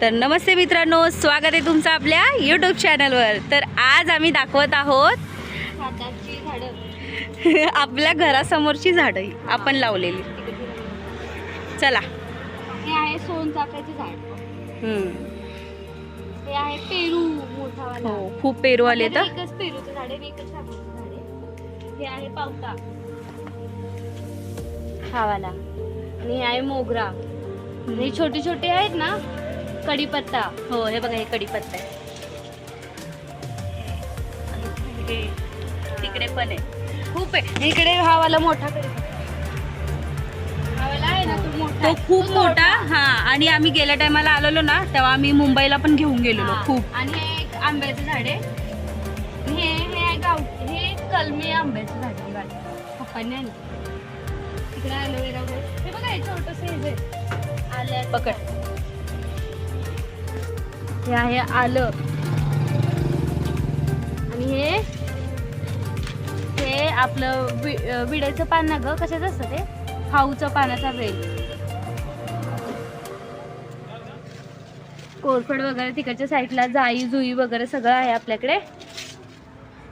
तर नमस्ते मित्रांनो स्वागत आहे तुमचं आपल्या यूट्यूब चॅनलवर तर आज आम्ही दाखवत आहोत आपल्या घरासमोरची झाडं ही आपण लावलेली. चला. हे आहे सोनचाफ्याचे झाड. हम्म. हे आहे पेरू हो खूप पेरू आले तर. एकच पेरूचं झाड आहे आणि एकच शापूचं झाड आहे. हे आहे पावटा. हा वाला. आणि हे आहे मोगरा. हे छोटे छोटे आहेत ना कढीपत्ता. हो हे बघा हे कडीपत्ता आहे. हे तिकडे पण आहे. खूप आहे. इकडे हा वाला मोठा कढीपत्ता. हा वाला आहे ना तो मोठा तो आहे. खूप मोठा. हा. आणि आम्ही गेल्या टायमाला आलेलो ना तेव्हा आम्ही मुंबईला पण घेऊन गेलेलो हा. खूप. आणि हे एक आंब्याचं झाड आहे. हे हे आहे गाव हे कलमी आंब्याचं झाड आहे वाटतं पप्पांनी आणलं. तिकडे ॲलोवेरा वगैरे. हे बघा हे छोटंसं हे जे आलं पकड. हे आहे आलं. आणि हे हे आपलं वि- विड्याचं पान ना ग? कशाचं असतं ते? खाऊचं पानाचा वेल कोरफड वगैरे तिकडच्या साईडला जाई जुई वगैरे सगळं आहे आपल्याकडे.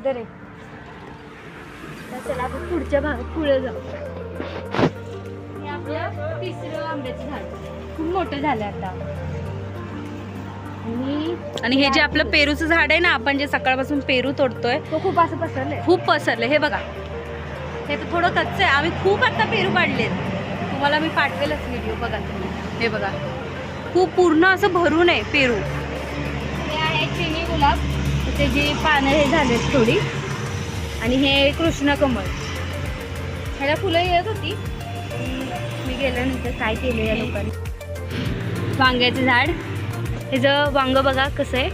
दरे तर चला आपण पुढच्या भागात पुढे जाऊ. हे आपलं तिसरं आंब्याचं झाड. खूप मोठं झालं आता. आणि आणि हे जे आपलं पेरूचं झाड आहे ना आपण जे सकाळपासून पेरू तोडतोय तो खूप असं पसरलंय. खूप पसरले हे बघा. हे तर थोडं कच्चं आहे. आम्ही खूप आता पेरू काढलेत. तुम्हाला मी पाठवेलच व्हिडिओ बघा तुम्ही. हे बघा. खूप पूर्ण असं भरून आहे पेरू. हे आहे चिनी गुलाब. त्याची पानं हे झालेत थोडी. आणि हे कृष्ण कमळ. ह्याला फुलं येत होती. मी गेल्यानंतर काय केलं या लोकांनी? वांग्याचं झाड. ह्याचं वांग बघा कसं आहे.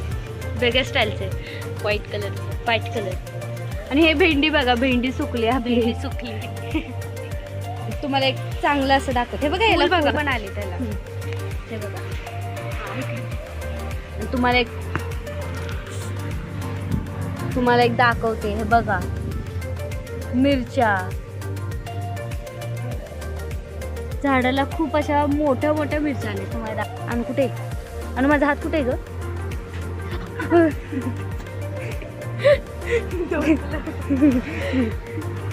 वेगळ्या स्टाईलचं आहे. व्हाईट कलरचं व्हाईट कलर आणि हे भेंडी बघा भेंडी सुकली हा भेंडी सुकली. तुम्हाला एक चांगलं असं दाखवते. हे बघा याला बघा पण आली त्याला. हे बघा. तुम्हाला एक तुम्हाला एक दाखवते. हे बघा. मिरच्या. झाडाला खूप अशा मोठ्या मोठ्या मिरच्या आल्या. तुम्हाला आणि कुठे? आणि माझा हात कुठे ग?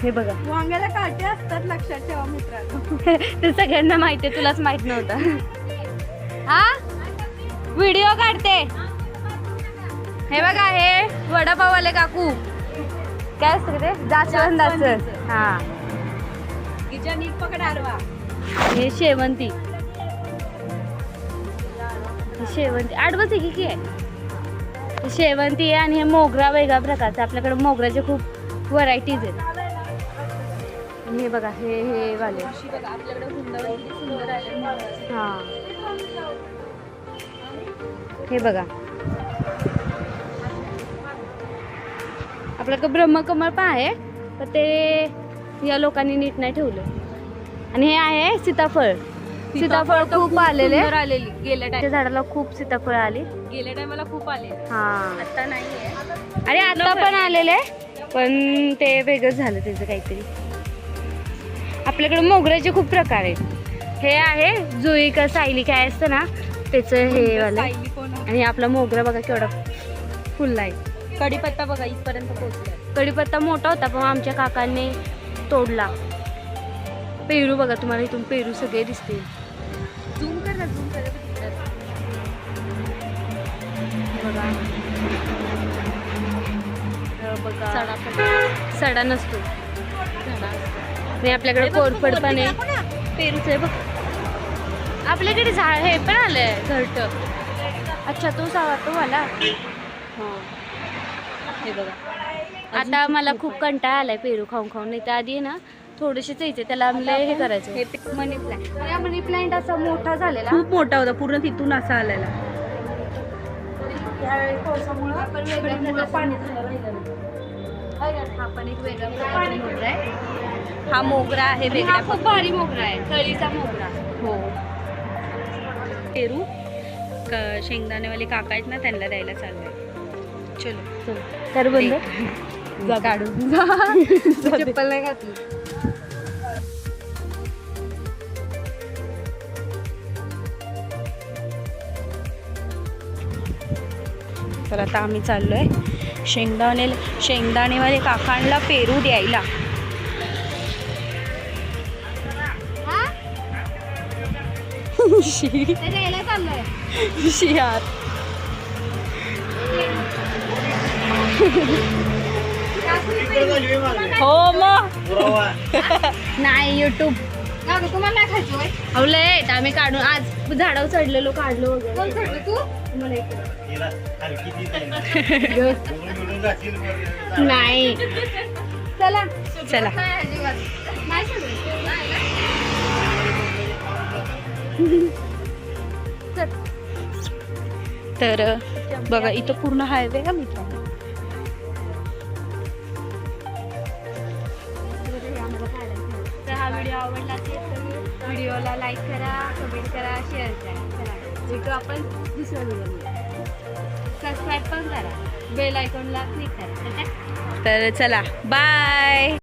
हे बघा. वांग्याला काटे असतात लक्षात ठेवा मित्रांनो. ते सगळ्यांना माहिती आहे तुलाच माहीत नव्हतं. हा? व्हिडिओ काढते. हे बघा हे वडापाववाले काकू. काय असतं ते? जास्वंदाचं. हा. तिच्या नीट पकड हे शेवंती. शेवंती. आडवच आहे की की आहे शेवंती आहे आणि हे मोगरा वेगळ्या प्रकारचा. आपल्याकडे मोगऱ्याचे खूप व्हरायटीज आहेत. हे बघा हे हे वाले. हां हा. हे बघा. आपल्याकडं ब्रह्मकमळ पण आहे पण ते या लोकांनी नीट नाही ठेवलं. आणि हे आहे सीताफळ. सीताफळ खूप आलेले. सुंदर आलेली. गेल्या त्या टाइम झाडाला खूप सीताफळ आली. गेल्या टायमाला खूप आले हा. आता नाहीये. अरे आता पण आलेले पण ते वेगळंच झालं त्याचं काहीतरी. आपल्याकडे मोगऱ्याचे खूप प्रकार आहेत. हे आहे जुई का सायली काय असतं ना त्याचं हे वालं. सायली कोण आहे? आणि आपला मोगरा बघा केवढा फुलला आहे. कढीपत्ता बघा इथपर्यंत पोहोचलाय. कढीपत्ता मोठा होता पण आमच्या काकांनी तोडला. पेरू बघा तुम्हाला इथून पेरू सगळे दिसतील. सडा नसतो. आणि आपल्याकडे कोरफड पण आहे. पेरूचं आहे बघ. आपल्याकडे झाड हे पण आलंय घरट. अच्छा तो सावा तो मला हा. हे बघा. आता मला खूप कंटाळा आलाय पेरू खाऊन खाऊन. नाही तर आधी ना थोडेसेच यायचे त्याला आम्हाला हे करायचं मनी प्लांट मनी प्लांट असा मोठा झालेला. खूप मोठा होता पूर्ण तिथून असा आलेला. यावेळी पावसामुळं वेगळ्या हा. पण एक वेगळा प्रकारचा मोगरा आहे. हा मोगरा आहे हा खूप भारी मोगरा आहे कळीचा मोगरा. हो. पेरू क- शेंगदाणेवाले काका आहेत ना त्यांना द्यायला चाललंय. चलो. तर बंद. काढून. चप्पल नाही घातली. तर आता आम्ही चाललोय. शेंगदाणे शेंगदाणेवाले काकांना पेरू द्यायला. हा? हो मग. नाही युट्यूब तुम्हाला नाही खायचं होय? अहो लेट आम्ही काढून आज झाडावर चढलेलो काढलो कोण वगैरे सोडलं तू मला इकडं. नाही चला चला. नाही अजिबात. नाही सोडलं. नाही ना? तर बघा इथं पूर्ण हायवे का मित्रांनो व्हिडिओ आवडला असेल तर व्हिडिओला लाईक करा कमेंट करा शेअर करा. चला भेटू आपण दुसऱ्या व्हिडिओमध्ये. सबस्क्राईब पण करा. बेल आयकॉनला क्लिक करा. तर चला बाय